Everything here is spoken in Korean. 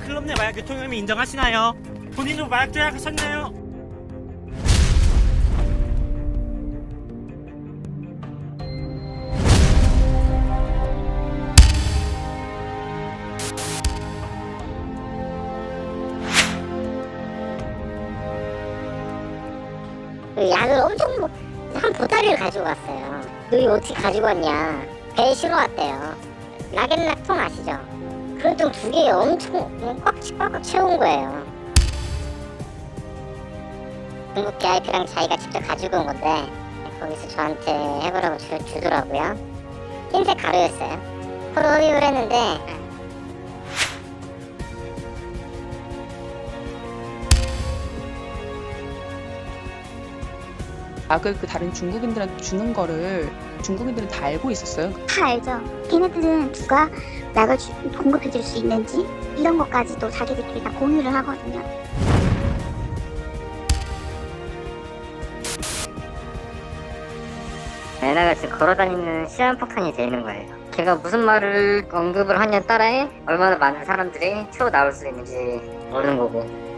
클럽 내 마약 유통 혐의 인정하시나요? 본인도 마약 조약하셨나요? 그 약을 엄청 뭐, 한 보따리를 가지고 왔어요. 너 이거 어떻게 가지고 왔냐? 배에 실어왔대요. 라겐락통 아시죠? 그런 통두 개에 엄청 꽉, 꽉꽉 채운 거예요. 중국 VIP랑 자기가 직접 가지고 온 건데 거기서 저한테 해보라고 주, 주더라고요. 흰색 가루였어요. 서로 흡입을 했는데 약을 그 다른 중국인들한테 주는 거를 중국인들은 다 알고 있었어요. 다 알죠. 걔네들은 누가 약을 주- 공급해줄 수 있는지 이런 것까지도 자기들끼리 다 공유를 하거든요. 지금 걸어다니는 시한폭탄이 되는 거예요. 걔가 무슨 말을 언급을 하냐에 따라에 얼마나 많은 사람들이 튀어나올 수 있는지 모르는 거고